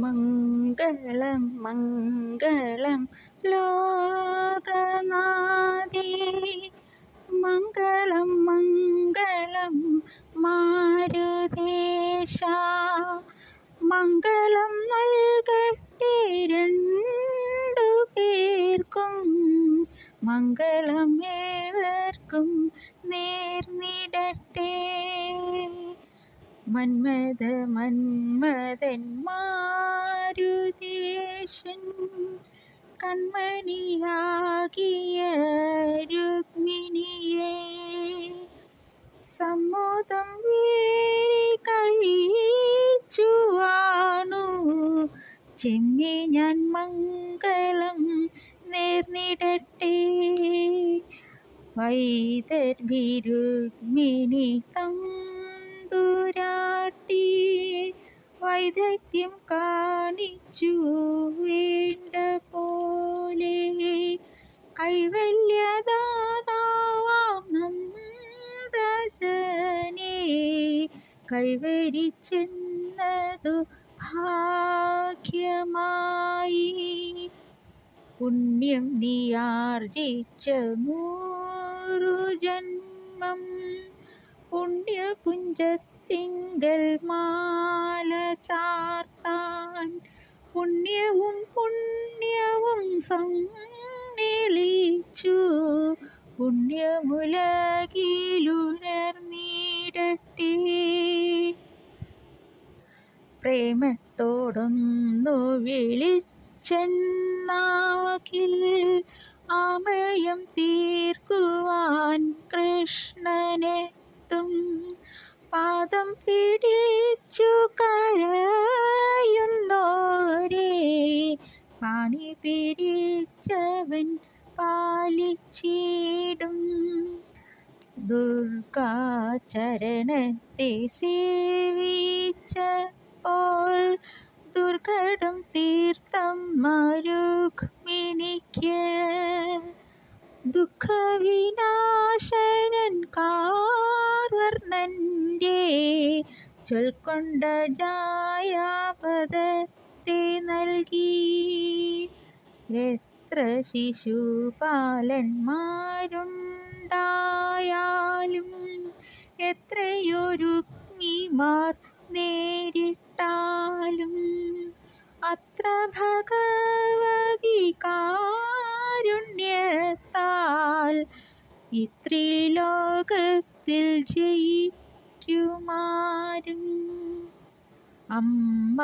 മംഗളം മംഗളം ലോകനാഥേ. മംഗളം മംഗളം മാരുദേശ മംഗളം നൽകട്ടെ രണ്ടു പേർക്കും. മംഗളം മന്മഥ മന്മദൻ മാരുതേശൻ കൺമണിയാകിയ രുക്മിണിയെ സമ്മോദം വീഴി കഴിച്ചു ആണു ചെമ്മി ഞാൻ മംഗളം നേർന്നിടട്ടെ. വൈദർഭിരുക്മിണി തമ്പുരാട്ടി വൈദഗ്ധ്യം കാണിച്ചു വേണ്ട പോലെ. കൈവല്യദാതാവാം നന്ദജനെ കൈവരിച്ചെന്നതു ഭാഗ്യമായി. പുണ്യം നീയാർജിച്ച നൂറു ജന്മം പുണ്യപുഞ്ചത്തിങ്കൽ മാല ചാർത്താൻ പുണ്യവും പുണ്യവും സന്നിളിച്ചു. പുണ്യമുലകിലുണർന്നിടട്ടെ. പ്രേമത്തോടൊന്നു വിളിച്ചെന്നാക്കിൽ ആമയം തീർക്കുവാൻ കൃഷ്ണനെത്തും. പാദം പിടിച്ചു കരയുന്നോരേ. പാണി പിടിച്ചവൻ പാലിച്ചിടും. ദുർഗാചരണത്തെ സേവിച്ച പോൾ ദുർഘടം തീർത്ഥം മരുക്മിണിക്ക് ദുഃഖവിനാശനൻ കാർവർണന്റെ ചൊൽക്കൊണ്ട ജായാപദത്തെ നൽകി. എത്ര ശിശുപാലന്മാരുണ്ടായാലും എത്രയൊരുങ്ങിമാർ നേരിട്ടാലും അത്ര ഭഗവതി കാരുണ്യത്താൽ ഇത്രിലോകത്തിൽ ജയിക്കുമാരും അമ്മ